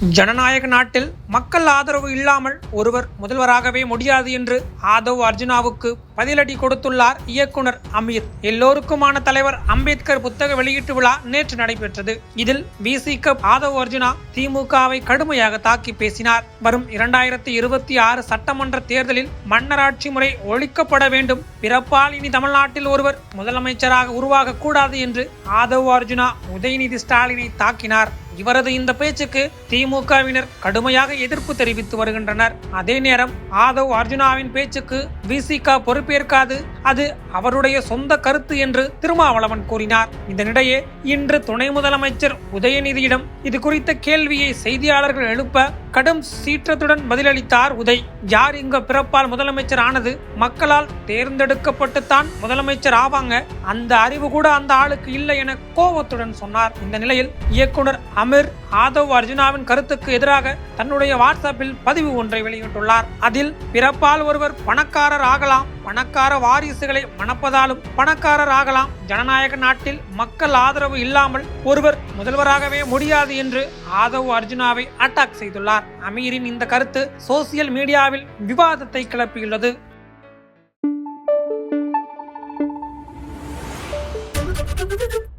ஜனநாயக நாட்டில் மக்கள் ஆதரவு இல்லாமல் ஒருவர் முதல்வராகவே முடியாது என்று ஆதவ் அர்ஜுனாவுக்கு பதிலடி கொடுத்துள்ளார் இயக்குனர் அமீர் எல்லோருக்குமான தலைவர் அம்பேத்கர் புத்தக வெளியீட்டு விழா நேற்று நடைபெற்றது. இதில் பிசிக ஆதவ் அர்ஜுனா திமுகவை கடுமையாக தாக்கி பேசினார். வரும் இரண்டாயிரத்தி இருபத்தி ஆறு சட்டமன்ற தேர்தலில் மன்னராட்சி முறை ஒழிக்கப்பட வேண்டும். பிறப்பால் இனி தமிழ்நாட்டில் ஒருவர் முதலமைச்சராக உருவாகக்கூடாது என்று ஆதவ் அர்ஜுனா உதயநிதி ஸ்டாலினை தாக்கினார். இவரது இந்த பேச்சுக்கு திமுகவினர் கடுமையாக எதிர்ப்பு தெரிவித்து வருகின்றனர். அதே நேரம் ஆதவ் அர்ஜுனாவின் பேச்சுக்கு விசிக பொறுப்பேற்காது. அது அவருடைய சொந்த கருத்து என்று திருமாவளவன் கூறினார். இதனிடையே இன்று துணை முதலமைச்சர் உதயநிதியிடம் இது குறித்த கேள்வியை செய்தியாளர்கள் எழுப்ப கடும் சீற்றத்துடன் பதிலளித்தார் உதய். யார் இங்க பிறப்பால் முதலமைச்சர் ஆனது? மக்களால் தேர்ந்தெடுக்கப்பட்டுத்தான் முதலமைச்சர் ஆவாங்க. அந்த அறிவு கூட அந்த ஆளுக்கு இல்லை என கோபத்துடன் சொன்னார். இந்த நிலையில் இயக்குனர் அமீர் ஆதவ் அர்ஜுனாவின் கருத்துக்கு எதிராக தன்னுடைய வாட்ஸ்அப்பில் பதிவு ஒன்றை வெளியிட்டுள்ளார். அதில் பிறப்பால் ஒருவர் பணக்காரர் ஆகலாம் பணக்கார வாரிசுகளை மணப்பதாலும் பணக்காரர் ஆகலாம். ஜனநாயக நாட்டில் மக்கள் ஆதரவு இல்லாமல் ஒருவர் முதல்வராகவே முடியாது என்று ஆதவ் அர்ஜுனாவை அட்டாக் செய்துள்ளார். அமீரின் இந்த கருத்து சோசியல் மீடியாவில் விவாதத்தை கிளப்பியுள்ளது. Thank you.